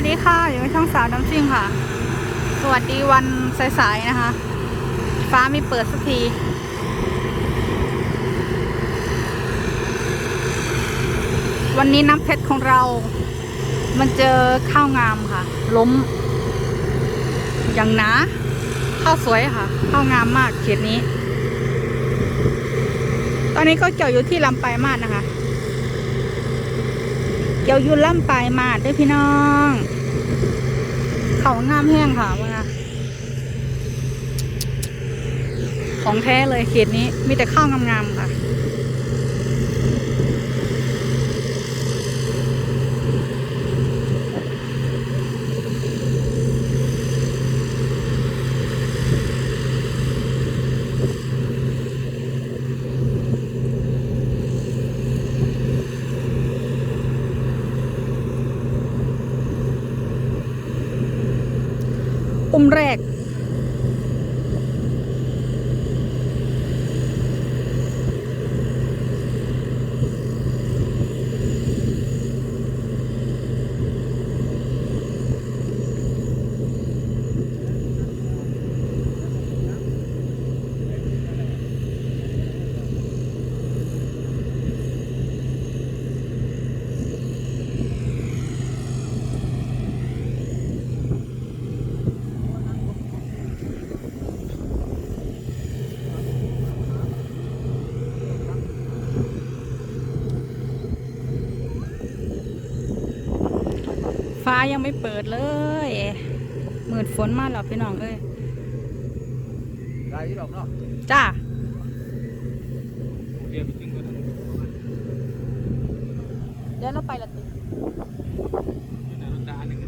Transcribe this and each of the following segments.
วัสดีค่ะ อยู่ในช่องสาวน้ำซิ่งค่ะ สวัสดีวันสายๆนะคะ ฟ้าไม่เปิดสักที วันนี้น้ำเพชรของเรา มันเจอข้าวงามค่ะ ล้ม อย่างหนาข้าวสวยค่ะ ข้าวงามมากเขตนี้ ตอนนี้ก็เกี่ยวอยู่ที่ลำปลายมาดนะคะ เกี่ยวอยุ่ลำปลายมาดด้วยพี่น้อง เขางามแห้งค่ะเมื่อของแท้เลยเขตนี้มีแต่ข้าวงามๆ มแรกายังไม่เปิดเลยหมืดฝนมาแล้วพี่น้องเอ้ยได้ดอกเนาะจ้าเรียนไปถึงก็ได้เดี๋ยวเราไปละติ อยู่ในรถดาหนึ่ง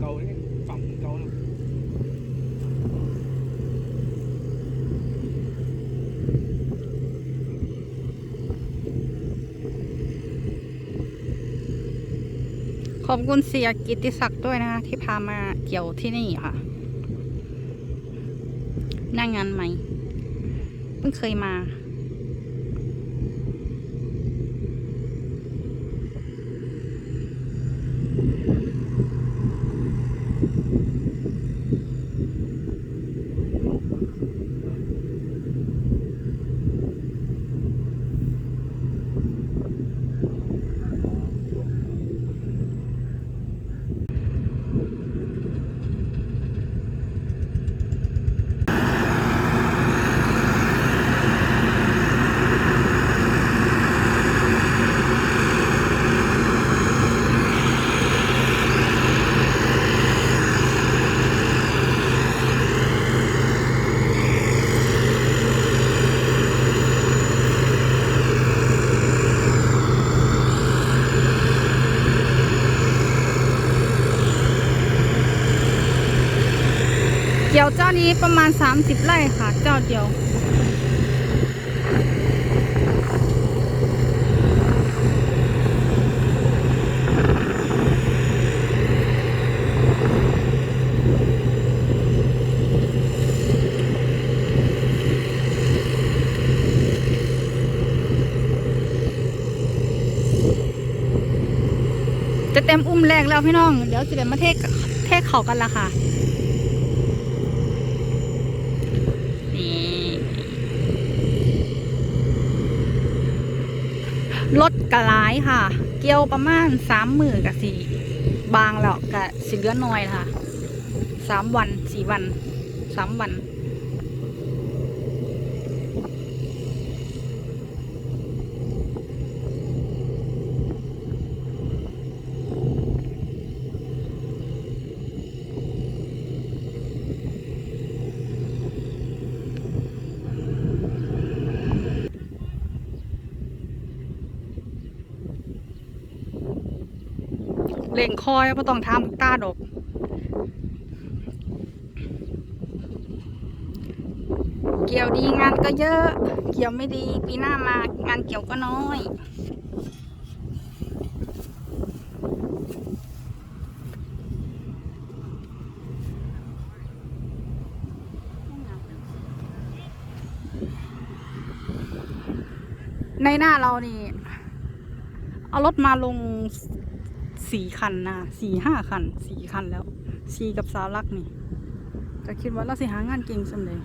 เก่าเนี่ยฝั่งเก่าแล้ว ขอบคุณเสียกิติศักดิ์ด้วยนะคะที่พามาเกี่ยวที่นี่ค่ะ นั่งานใหม่ เพิ่งเคยมา ประมาณ 30 ไร่ค่ะ เจ้าเดียว จะเต็มอุ้มแรกแล้วพี่น้อง เดี๋ยวจะเดี๋ยวมาเทศเทศเขากันละค่ะ นี่รถกระหลายค่ะ เกี่ยวประมาณสามหมื่นกับสี่บางแล้วกับสิเหลือน้อยค่ะสามวันสี่วันสามวัน เล่งคอยไม่ต้องทำตาดอกเกี่ยวดีงานก็เยอะ เกี่ยวไม่ดีปีหน้ามางานเกี่ยวก็น้อย ในหน้าเรานี่ เอารถมาลง สี่คันนะสี่ห้าคันสี่คันแล้วสี่กับสาวรักนี่ก็คิดว่าเราสิหางานเก่งสำเลย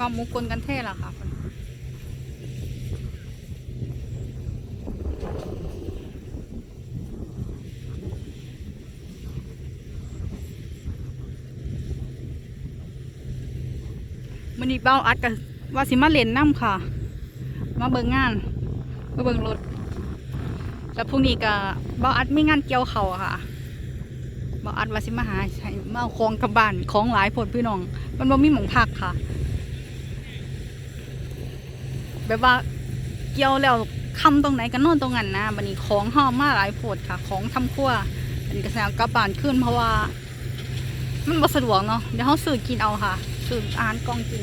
ว่ามุกกลกันเท่ละค่ะมันนี้เบ้าอัดกับว่าสิมาเล่นน้ำค่ะ มาเบิ่งงานมาเบิ่งรถแล้วพรุ่งนี้ก็เบ้าอัดไม่งานเกี่ยวเขาค่ะเบ้าอัดว่าสิมาหาใช้มาเอาของกับบ้านของหลายผลพี่น้อง มันบ่มีหมองพักค่ะ แบบว่าเกี่ยวแล้วคำตรงไหนก็นอนตรงนั้นนะบันนี้ของห้อมมาหลายโพดค่ะ ของทำครัวอันนี้ก็แสกระบานขึ้นเพราะว่า มันบ่สะดวกเนาะเดี๋ยวเขาสื่อกินเอาค่ะสื่ออ่านกองกิน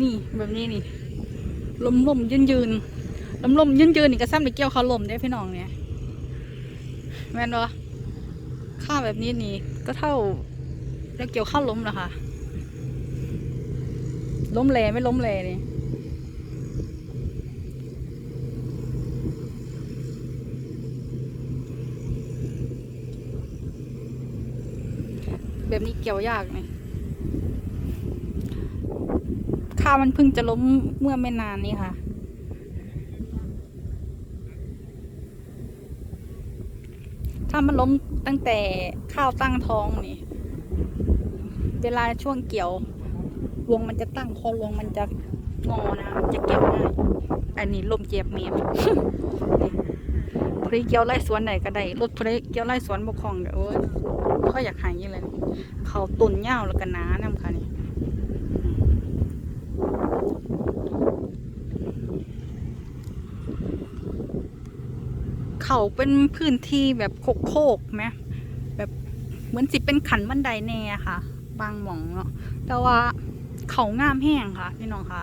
นี่แบบนี้นี่ลมลมยืนยืนลมลมยืนยืนนี่ก็ซ้ำไปเกี่ยวเขาลมได้พี่น้องเนี่ยแม่นวะค่าแบบนี้นี่ก็เท่าแล้วเกี่ยวข้าวล้มเหรอคะล้มแลไม่ล้มแลนี่แบบนี้เกี่ยวยากไหม ข้าวมันเพิ่งจะล้มเมื่อไม่นานนี้ค่ะ ถ้ามันล้มตั้งแต่ข้าวตั้งท้องนี่ เวลาช่วงเกี่ยวรวงมันจะตั้งคอรวงมันจะงอนะมันจะเก็บง่ายอันนี้ลมเจ็บเมียบพริเกี่ยวไล่สวนไหนก็ได้รถพริเกี่ยวไล่สวนบกครองเดี๋ยวโอ้ยเขาอยากหายยี่เลยเขาตุนเหย้าแล้วก็น้านำค่ะนี่ เขาเป็นพื้นที่แบบโคกๆไหมแบบเหมือนสิเป็นขันบันไดแน่ค่ะ บางหม่องเนาะแต่ว่าเขางามแห้งค่ะ พี่น้องค่ะ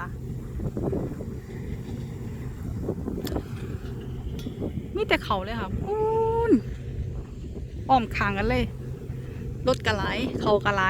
มีแต่เขาเลยค่ะอู้นอ้อมคางกันเลยรถกระไหลเขากระไหล